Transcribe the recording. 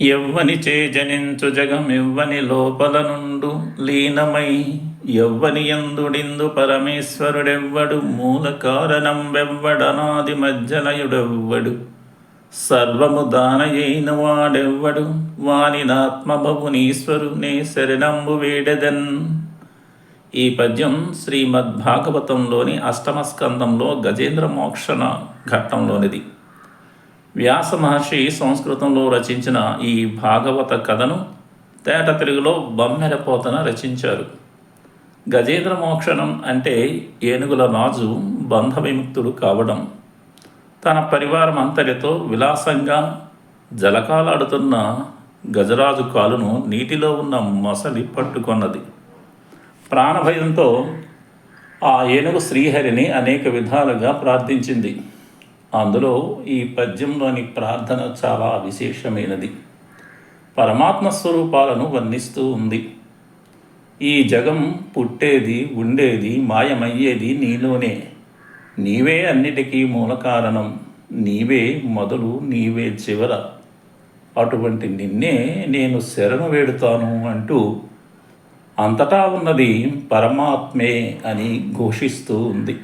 ఎవ్వని చే జనించు లోపల నుండు లీనమై ఎవ్వని ఎందుడిందు పరమేశ్వరుడెవ్వడు మూల కారణం వెవ్వడనాది మజ్జనయుడెవ్వడు. సర్వము దానయైన వాడెవ్వడు వాని నాత్మభవునీశ్వరునే శరణంబు వేడెదన్. ఈ పద్యం శ్రీమద్భాగవతంలోని అష్టమస్కందంలో గజేంద్ర మోక్షణ ఘట్టంలోనిది. వ్యాస మహర్షి సంస్కృతంలో రచించిన ఈ భాగవత కథను తేట తెలుగులో బమ్మెరపోతన రచించారు. గజేంద్ర మోక్షణం అంటే ఏనుగుల రాజు బంధ విముక్తుడు కావడం. తన పరివారం అంతటితో విలాసంగా జలకాలాడుతున్న గజరాజు కాలును నీటిలో ఉన్న మొసలి పట్టుకొన్నది. ప్రాణభయంతో ఆ ఏనుగు శ్రీహరిని అనేక విధాలుగా ప్రార్థించింది. అందులో ఈ పద్యంలోని ప్రార్థన చాలా విశేషమైనది. పరమాత్మ స్వరూపాలను వర్ణిస్తూ ఉంది. ఈ జగం పుట్టేది ఉండేది మాయమయ్యేది నీలోనే. నీవే అన్నిటికీ మూల కారణం. నీవే మొదలు నీవే చివర. అటువంటి నిన్నే నేను శరణు వేడుతాను అంటూ అంతటా ఉన్నది పరమాత్మే అని ఘోషిస్తూ ఉంది.